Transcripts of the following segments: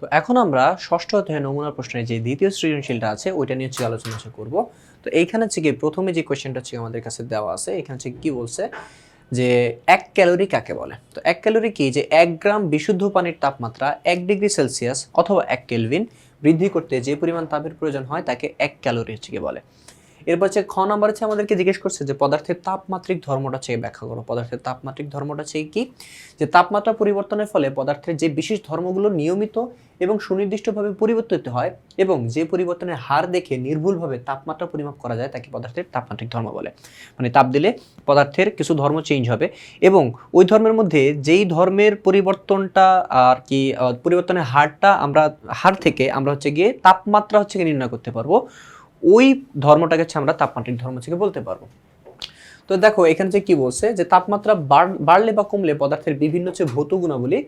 তো এখন আমরা ষষ্ঠ অধ্যায় নমুনা প্রশ্নের যে দ্বিতীয় সৃজনশীলটা আছে, ওইটা নিয়ে হচ্ছে আলোচনা করব। তো এইখানে হচ্ছে কি প্রথমে যে কোয়েশ্চেনটা হচ্ছে আমাদের কাছে দেওয়া আছে, এখানে হচ্ছে কি বলছে যে এক ক্যালোরি কাকে বলে? তো এক ক্যালোরি কি? যে এক গ্রাম বিশুদ্ধ পানির তাপমাত্রা এক ডিগ্রি সেলসিয়াস অথবা এক কেলভিন বৃদ্ধি করতে যে পরিমাণ তাপের প্রয়োজন হয়, তাকে এক ক্যালোরি হচ্ছে বলে। এরপর হচ্ছে খ নাম্বার হচ্ছে আমাদেরকে জিজ্ঞেস করছে যে পদার্থের তাপমাত্রিক ধর্মটা হচ্ছে ব্যাখ্যা করো। পদার্থের তাপমাত্রিক ধর্মটা হচ্ছে কি? যে তাপমাত্রা পরিবর্তনের ফলে পদার্থের যে বিশেষ ধর্মগুলো নিয়মিত এবং সুনির্দিষ্টভাবে পরিবর্তিত হয় এবং যে পরিবর্তনের হার দেখে নির্ভুলভাবে তাপমাত্রা পরিমাপ করা যায় তাকে পদার্থের তাপমাত্রিক ধর্ম বলে। মানে তাপ দিলে পদার্থের কিছু ধর্ম চেঞ্জ হবে এবং ওই ধর্মের মধ্যে যেই ধর্মের পরিবর্তনটা আর কি পরিবর্তনের হারটা আমরা, হার থেকে আমরা হচ্ছে গিয়ে তাপমাত্রা হচ্ছে গিয়ে নির্ণয় করতে পারব। ওই ধর্মটাকে আমরা তাপমাত্রিক ধর্ম থেকে বলতে পারব। তো দেখো, এখানে যে কি বলছে? যে তাপমাত্রা বাড়লে বা কমলে পদার্থের বিভিন্ন হচ্ছে ভৌত গুণাবলী,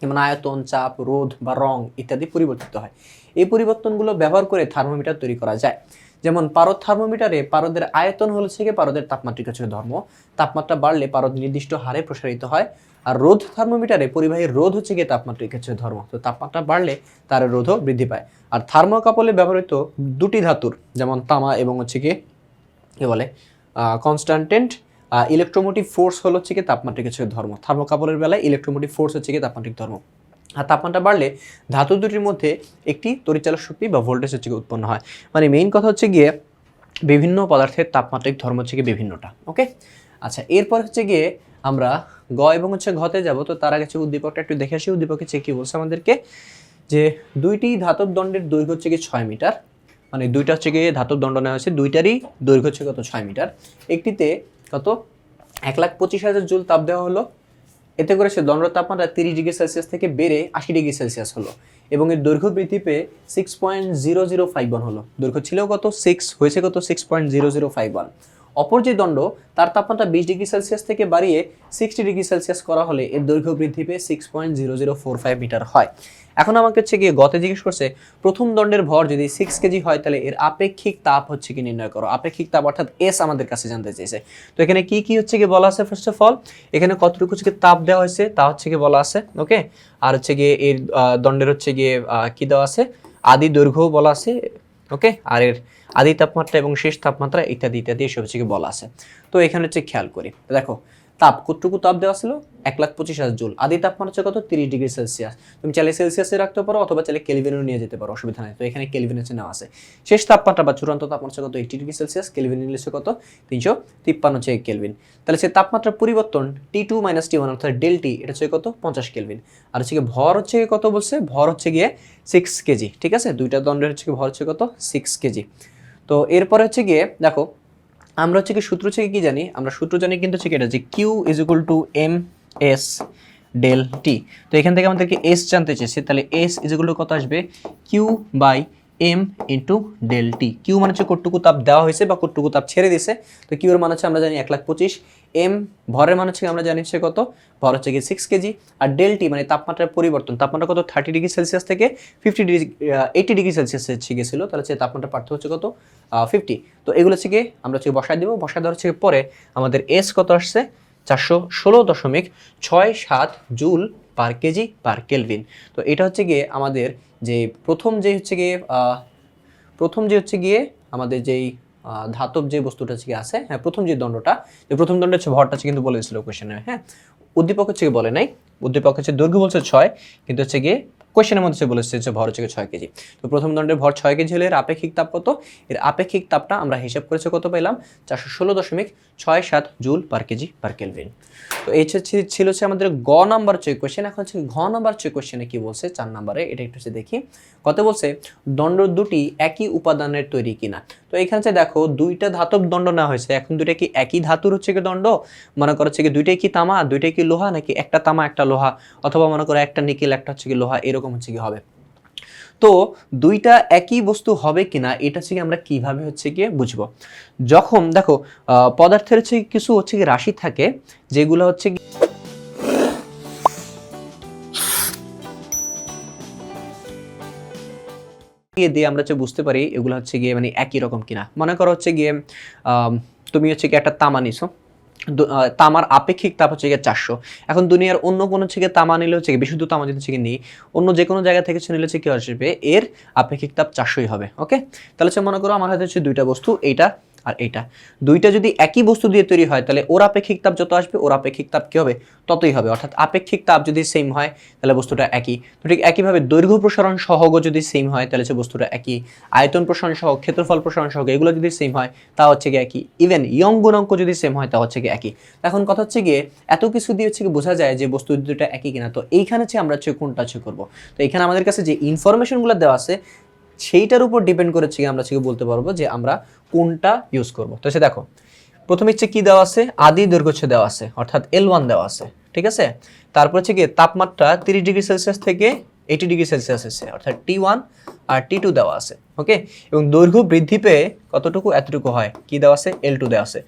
যেমন আয়তন, চাপ, রোধ বা রং ইত্যাদি পরিবর্তিত হয়। এই পরিবর্তনগুলো ব্যবহার করে থার্মোমিটার তৈরি করা যায়। যেমন পারদ থার্মোমিটারে পারদের আয়তন হলো থেকে পারদের তাপমাত্রিক হচ্ছে ধর্ম। তাপমাত্রা বাড়লে পারদ নির্দিষ্ট হারে প্রসারিত হয়। আর রোধ থার্মোমিটারে পরিবাহী রোধ হচ্ছে গিয়ে তাপমাত্রিক হচ্ছে ধর্ম। তো তাপমাত্রা বাড়লে তার রোধও বৃদ্ধি পায়। আর থার্মোকাপলে ব্যবহৃত দুটি ধাতুর, যেমন তামা এবং হচ্ছে গিয়ে কি বলে? কনস্ট্যান্টেন্ট ইলেকট্রোমোটিভ ফোর্স হলো হচ্ছে কি তাপমাত্রিক হচ্ছে ধর্ম। থার্মোকাপলের বেলায় ইলেকট্রোমোটিভ ফোর্স হচ্ছে কি তাপমাত্রিক ধর্ম। আর তাপমাত্রা বাড়লে ধাতু দুটির মধ্যে একটি তরিচালক শক্তি বা ভোল্টেজ হচ্ছে গিয়ে উৎপন্ন হয়। মানে মেইন কথা হচ্ছে গিয়ে বিভিন্ন পদার্থের তাপমাত্রিক ধর্ম হচ্ছে গিয়ে বিভিন্নটা ওকে আচ্ছা এরপর হচ্ছে গিয়ে আমরা গ এবং হচ্ছে ঘতে যাব, তো তার আগে উদ্দীপকটা একটু দেখে আসি। উদ্দীপকে হচ্ছে কি বলছে আমাদেরকে যে দুইটি ধাতব দণ্ডের দৈর্ঘ্য হচ্ছে কি ছয় মিটার মানে দুইটা হচ্ছে গিয়ে ধাতব দণ্ড নেওয়া হয়েছে, দুইটারই দৈর্ঘ্য হচ্ছে কত? ছয় মিটার। একটিতে কত? এক লাখ পঁচিশ হাজার জুল তাপ দেওয়া হলো, এতে করে সে দণ্ড তাপমাত্রা তিরিশ ডিগ্রি সেলসিয়াস থেকে বেড়ে আশি ডিগ্রি সেলসিয়াস হলো এবং এর দৈর্ঘ্য বৃদ্ধি পেয়ে six point zero zero five one হলো। দৈর্ঘ্য ছিল কত? সিক্স হয়েছে কত? Six point zero zero five one অপর যে দণ্ড, তার তাপমাত্রা বিশ ডিগ্রি সেলসিয়াস থেকে বাড়িয়ে সিক্সটি ডিগ্রি সেলসিয়াস করা হলে এর দৈর্ঘ্য বৃদ্ধি পেয়ে six point zero zero four five metre হয়। এখন আমাকে হচ্ছে গিয়ে গতে জিজ্ঞেস করছে, প্রথম দণ্ডের ভর যদি সিক্স কেজি হয় তাহলে এর আপেক্ষিক তাপ হচ্ছে কি নির্ণয় করো? আপেক্ষিক তাপ অর্থাৎ এস আমাদের কাছে জানতে চাইছে। তো এখানে কি কি হচ্ছে কি বলা আছে ফার্স্ট অফ অল এখানে কতটুকু হচ্ছে তাপ দেওয়া হয়েছে তা হচ্ছে কি বলা আছে ওকে আর হচ্ছে গিয়ে এর দণ্ডের হচ্ছে গিয়ে কি দেওয়া আছে? আদি দৈর্ঘ্য বলা আছে ওকে আর এর আদি তাপমাত্রা এবং শেষ তাপমাত্রা ইত্যাদি ইত্যাদি, এসব হচ্ছে বলা আছে। তো এখানে হচ্ছে খেয়াল করি। দেখো তাপ কতটুকু তাপ দেওয়া ছিল? এক লাখ পঁচিশ হাজার জুল। আদি তাপমান হচ্ছে কত? তিরিশ ডিগ্রি সেলসিয়াস। তুমি চাইলে সেলসিয়াসে রাখতে পারো অথবা চাইলে কেলভিনেও নিয়ে যেতে পারো, অসুবিধা নেই। তো এখানে কেলভিন হচ্ছে নেওয়া আছে। শেষ তাপমাত্রা বা চূড়ান্ত তাপমাত্রা কত? এইটি ডিগ্রি সেলসিয়াস। কেলভিন হচ্ছে কত? তিনশো তিপ্পান্ন হচ্ছে কেলভিন। তাহলে সে তাপমাত্রার পরিবর্তন T two minus T one অর্থাৎ ডেল টি, এটা হচ্ছে কত? পঞ্চাশ কেলভিন। আর হচ্ছে গিয়ে ভর হচ্ছে কত বলছে? ভর হচ্ছে গিয়ে সিক্স কেজি, ঠিক আছে? দুইটা দণ্ডের হচ্ছে ভর হচ্ছে কত? Six kg. তো এরপরে হচ্ছে গিয়ে দেখো আমরা হচ্ছে কি সূত্র থেকে কি জানি? আমরা সূত্র জানি কিন্তু হচ্ছে এটা যে Q is equal to M S del T তো এখান থেকে আমাদেরকে এস জানতে চেয়েছে, তাহলে এস ইজ ইকুয়াল টু কত আসবে? Q by M into del T Q মানে হচ্ছে কটটুকু তাপ দেওয়া হয়েছে বা কটটুকু তাপ ছেড়ে দিয়েছে? তো কিউর মানে হচ্ছে আমরা জানি এক লাখ পঁচিশ এম ভরের মান হচ্ছে আমরা জানি হচ্ছে কত? ভর হচ্ছে কি সিক্স কেজি আর ডেল টি মানে তাপমাত্রার পরিবর্তন। তাপমাত্রা কত? থার্টি ডিগ্রি সেলসিয়াস থেকে fifty degree eighty degree Celsius হচ্ছে গেছিল তাহলে হচ্ছে তাপমাত্রা পার্থক্য হচ্ছে কত? ফিফটি তো এগুলো হচ্ছে গিয়ে আমরা হচ্ছে বসায় দিব। বসায় দেওয়ার হচ্ছে পরে আমাদের এস কত আসছে? চারশো ষোলো দশমিক ছয় সাত joule per kg per kelvin. তো এটা হচ্ছে গিয়ে আমাদের যে প্রথম যে হচ্ছে গিয়ে প্রথম যে হচ্ছে গিয়ে আমাদের যেই ধাতব যে বস্তুটা হচ্ছে আছে হ্যাঁ প্রথম যে দণ্ডটা, যে প্রথম দণ্ড হচ্ছে ভরটা হচ্ছে কিন্তু বলে দিয়েছিল কোয়েশনে হ্যাঁ উদ্দীপক হচ্ছে বলে নাই? উদ্দীপক হচ্ছে দৈর্ঘ্য বলছে ছয়, কিন্তু হচ্ছে গিয়ে কোয়েশনের মধ্যে হচ্ছে বলেছে যে ভর হচ্ছে ছয় কেজি। তো প্রথম দণ্ডের ভর ছয় কেজি হলে এর আপেক্ষিক তাপ কত? এর আপেক্ষিক তাপটা আমরা হিসাব করেছে কত পেলাম? চারশো ষোলো দশমিক ছয় সাত joule per kg per kelvin. তো এই ছিল হচ্ছে আমাদের গ নাম্বার হচ্ছে কোয়েশ্চেন এখন হচ্ছে ঘ নাম্বার হচ্ছে কোয়েশ্চেনে কি বলছে? চার নাম্বারে। এটা একটু হচ্ছে দেখি। কত বলছে? দণ্ড দুটি একই উপাদানের তৈরি কিনা? তো এখানে হচ্ছে দেখো, দুইটা ধাতব দণ্ড নেওয়া হয়েছে। এখন দুইটা কি একই ধাতুর হচ্ছে কি দণ্ড? মনে করো হচ্ছে কি দুইটাই কি তামা, দুইটাই কি লোহা, নাকি একটা তামা, একটা লোহা? অথবা মনে করো একটা নিকেল, একটা হচ্ছে কি লোহা, এরকম হচ্ছে কি হবে? তো দুইটা একই বস্তু হবে কিনা এটা হচ্ছে আমরা কীভাবে হচ্ছে গিয়ে বুঝব? যখন দেখো পদার্থের হচ্ছে কিছু হচ্ছে কি রাশি থাকে, যেগুলো হচ্ছে গিয়ে দিয়ে আমরা হচ্ছে বুঝতে পারি এগুলো হচ্ছে গিয়ে মানে একই রকম কিনা। মনে করো হচ্ছে গিয়ে তুমি হচ্ছে কি একটা তামা নিছো তামার আপেক্ষিক তাপ হচ্ছে গিয়ে চারশো। এখন দুনিয়ার অন্য কোনো থেকে তামা নিলে হচ্ছে বিশুদ্ধ তামা যদি থেকে নিই, অন্য যে কোনো জায়গা থেকে নিলে হচ্ছে কী আসবে, এর আপেক্ষিক তাপ চারশোই হবে ওকে তাহলে হচ্ছে মনে করো আমার হাতে হচ্ছে দুইটা বস্তু, এইটা আর এইটা। দুইটা যদি একই বস্তু দিয়ে তৈরি হয়, তাহলে ওর আপেক্ষিক তাপ যত আসবে, ওর আপেক্ষিক তাপ কি হবে? ততই হবে। অর্থাৎ আপেক্ষিক তাপ যদি সেম হয়, তাহলে বস্তুটা একই। তো ঠিক একইভাবে দৈর্ঘ্য প্রসারণ সহগও যদি সেম হয়, তাহলে হচ্ছে বস্তুটা একই। আয়তন প্রসারণ সহ ক্ষেত্রফল প্রসারণ সহগ, এগুলো যদি সেম হয়, তা হচ্ছে গিয়ে একই। ইভেন ইয়ং গুণাঙ্ক যদি সেম হয়, তা হচ্ছে গিয়ে একই। এখন কথা হচ্ছে গিয়ে, এত কিছু দিয়ে হচ্ছে বোঝা যায় যে বস্তু দুটা একই কিনা। তো এইখানে হচ্ছে আমরা হচ্ছে কোনটা হচ্ছে করব। তো এখানে আমাদের কাছে যে ইনফরমেশনগুলো দেওয়া আছে সেইটার উপর ডিপেন্ড করেছে আমরা গিয়ে বলতে পারব যে আমরা কোনটা ইউজ করব। তো সে দেখো, প্রথমে হচ্ছে কি দেওয়া আছে? আদি দৈর্ঘ্য দেওয়া আছে, অর্থাৎ এল ওয়ান দেওয়া আছে, ঠিক আছে? তারপর হচ্ছে গিয়ে তাপমাত্রা তিরিশ ডিগ্রি সেলসিয়াস থেকে এইটি ডিগ্রি সেলসিয়াস আছে অর্থাৎ টি ওয়ান আর টি টু দেওয়া আছে ওকে এবং দৈর্ঘ্য বৃদ্ধি পেয়ে কতটুকু? এতটুকু হয়। কি দেওয়া আছে? এল টু দেওয়া আছে।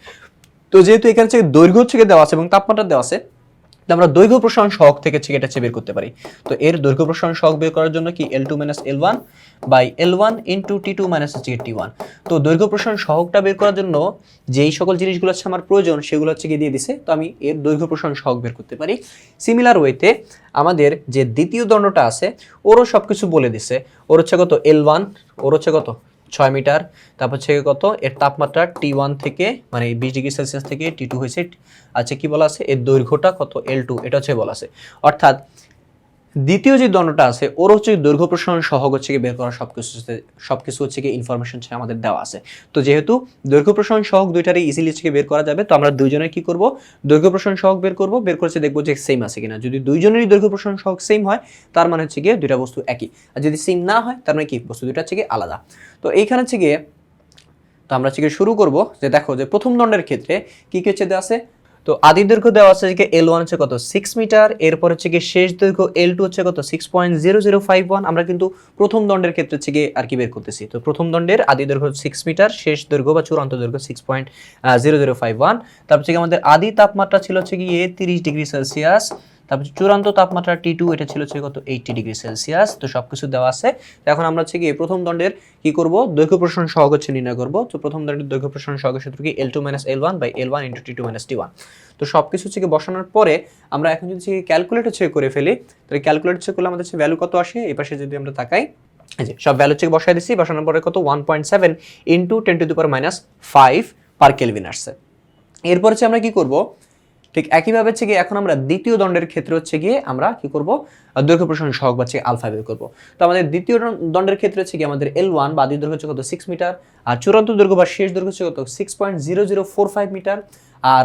তো যেহেতু এখানে হচ্ছে দৈর্ঘ্য হচ্ছে দেওয়া আছে এবং তাপমাত্রা দেওয়া আছে আমরা দৈর্ঘ্য প্রসারণ সহগ থেকে এটা হচ্ছে বের করতে পারি। তো এর দৈর্ঘ্য প্রসারণ সহগ বের করার জন্য কি L two minus L one by L one into T two minus হচ্ছে টি ওয়ান তো দৈর্ঘ্য প্রসারণ সহগটা বের করার জন্য যেই সকল জিনিসগুলো হচ্ছে আমার প্রয়োজন সেগুলো হচ্ছে গিয়ে দিয়ে দিছে। তো আমি এর দৈর্ঘ্য প্রসারণ সহগ বের করতে পারি। সিমিলার ওয়েতে আমাদের যে দ্বিতীয় দণ্ডটা আছে, ওরও সব কিছু বলে দিছে। ওর হচ্ছে কত এল ওয়ান ওর হচ্ছে কত ছয় মিটার। তারপর হচ্ছে কত? এর তাপমাত্রা টি ওয়ান থেকে মানে বিশ ডিগ্রি সেলসিয়াস থেকে টি টু হয়েছে। আচ্ছা কি বলা আছে? এর দৈর্ঘ্যটা কত? এল টু এটা হচ্ছে বলা আছে। অর্থাৎ দ্বিতীয় যে দণ্ডটা আছে, ওর হচ্ছে দৈর্ঘ্য প্রসারণ সহগ হচ্ছে গিয়ে বের করা সব কিছু সব কিছু হচ্ছে গিয়ে ইনফরমেশন আমাদের দেওয়া আছে। তো যেহেতু দৈর্ঘ্য প্রসারণ সহগ দুইটারই ইজিলি হচ্ছে বের করা যাবে, তো আমরা দুইজনে কি করব? দৈর্ঘ্য প্রসারণ সহগ বের করব, বের করেছে দেখব যে সেম আছে কিনা। যদি দুইজনেরই দৈর্ঘ্য প্রসারণ সহগ সেম হয়, তার মানে হচ্ছে গিয়ে দুইটা বস্তু একই। আর যদি সেম না হয়, তার মানে কি? বস্তু দুইটা হচ্ছে গিয়ে আলাদা। তো এইখানে হচ্ছে গিয়ে, তো আমরা হচ্ছে শুরু করব যে দেখো যে প্রথম দণ্ডের ক্ষেত্রে কি কি হচ্ছে দেওয়া আছে? তো আদি দৈর্ঘ্য দেওয়া আছে যে এল ওয়ান হচ্ছে কত? সিক্স মিটার এরপর হচ্ছে গিয়ে শেষ দৈর্ঘ্য এল টু হচ্ছে কত? Six point zero zero five one আমরা কিন্তু প্রথম দণ্ডের ক্ষেত্রে হচ্ছে গিয়ে আর কি বের করতেছি। তো প্রথম দণ্ডের আদি দৈর্ঘ্য সিক্স মিটার শেষ দৈর্ঘ্য বা চূড়ান্ত দৈর্ঘ্য six point zero zero five one তারপর হচ্ছে আমাদের আদি তাপমাত্রা ছিল হচ্ছে গিয়ে তিরিশ ডিগ্রি সেলসিয়াস। তারপর চূড়ান্ত তাপমাত্রা টি টু এটা ছিল হচ্ছে কত? এইটটি ডিগ্রি সেলসিয়াস তো সব কিছু দেওয়া আছে। এখন আমরা হচ্ছে গিয়ে প্রথম দণ্ডের কি করব? দৈর্ঘ্য প্রসারণ সহগ হচ্ছে নির্ণয় করব। তো প্রথম দণ্ডের দৈর্ঘ্য প্রসারণ সহগের সূত্র কি L two minus L one by L one into T two minus T one তো সব কিছু হচ্ছে বসানোর পরে আমরা এখন যদি ক্যালকুলেট হচ্ছে করে ফেলি, তাহলে ক্যালকুলেট হচ্ছে করলে আমাদের ভ্যালু কত আসে? এই পাশে যদি আমরা তাকাই যে সব ভ্যালু হচ্ছে বসাই দিচ্ছি বসানোর পরে কত? One point seven into ten to the power minus five per kelvin আসছে। এরপর হচ্ছে আমরা কি করব? ঠিক একইভাবে হচ্ছে গিয়ে এখন আমরা দ্বিতীয় দণ্ডের ক্ষেত্রে হচ্ছে গিয়ে আমরা কি করব? দৈর্ঘ্য প্রসারণ সহক বা হচ্ছে আলফা বের করব। তো আমাদের দ্বিতীয় দণ্ডের ক্ষেত্রে হচ্ছে গিয়ে আমাদের এল ওয়ান বা দ্বিতীয় দৈর্ঘ্য হচ্ছে কত? সিক্স মিটার আর চূড়ান্ত দৈর্ঘ্য বা শেষ দৈর্ঘ্য হচ্ছে কত? Six point zero zero four five metre আর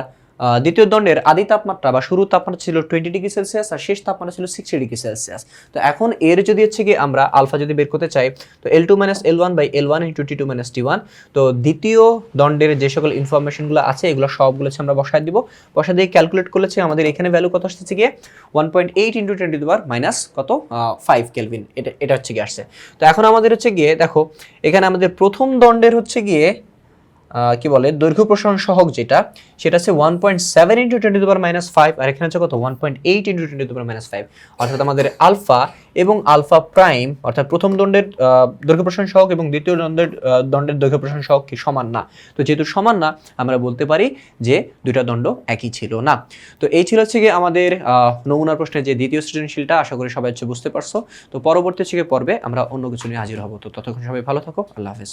দ্বিতীয় দণ্ডের আদি তাপমাত্রা বা শুরু তাপমাত্রা ছিল টোয়েন্টি ডিগ্রি সেলসিয়াস আর শেষ তাপমাত্রা ছিল সিক্সটি ডিগ্রি সেলসিয়াস তো এখন এর যদি হচ্ছে গিয়ে আমরা আলফা যদি বের করতে চাই, তো L two minus L one by L one into T two minus T one তো দ্বিতীয় দণ্ডের যে সকল ইনফরমেশনগুলো আছে, এগুলো সবগুলো হচ্ছে আমরা বসায় দিব। বসা দিয়ে ক্যালকুলেট করলেছে আমাদের এখানে ভ্যালু কত আসছে গিয়ে one point eight into twenty দুবার মাইনাস কত? ফাইভ কেলভিন এটা এটা হচ্ছে গিয়ে আসছে। তো এখন আমাদের হচ্ছে গিয়ে দেখো, এখানে আমাদের প্রথম দণ্ডের হচ্ছে গিয়ে কি বলে, দৈর্ঘ্য প্রসারণ সহগ যেটা, সেটা হচ্ছে one point seven into twenty দুবার মাইনাস ফাইভ আর এখানে হচ্ছে কত? One point eight into twenty দুবার মাইনাস ফাইভ অর্থাৎ আমাদের আলফা এবং আলফা প্রাইম, অর্থাৎ প্রথম দণ্ডের দৈর্ঘ্য প্রসারণ সহগ এবং দ্বিতীয় দণ্ডের দণ্ডের দৈর্ঘ্য প্রসারণ সহগ কি সমান না? তো যেহেতু সমান না, আমরা বলতে পারি যে দুইটা দণ্ড একই ছিল না। তো এই ছিল হচ্ছে গিয়ে আমাদের নমুনা প্রশ্নের যে দ্বিতীয় সৃজনশীলটা, আশা করি সবাই হচ্ছে বুঝতে পারছ। তো পরবর্তী গিয়ে পর্বে আমরা অন্য কিছু নিয়ে হাজির হব। তো ততক্ষণ সবাই ভালো থাকো, আল্লাহ হাফেজ।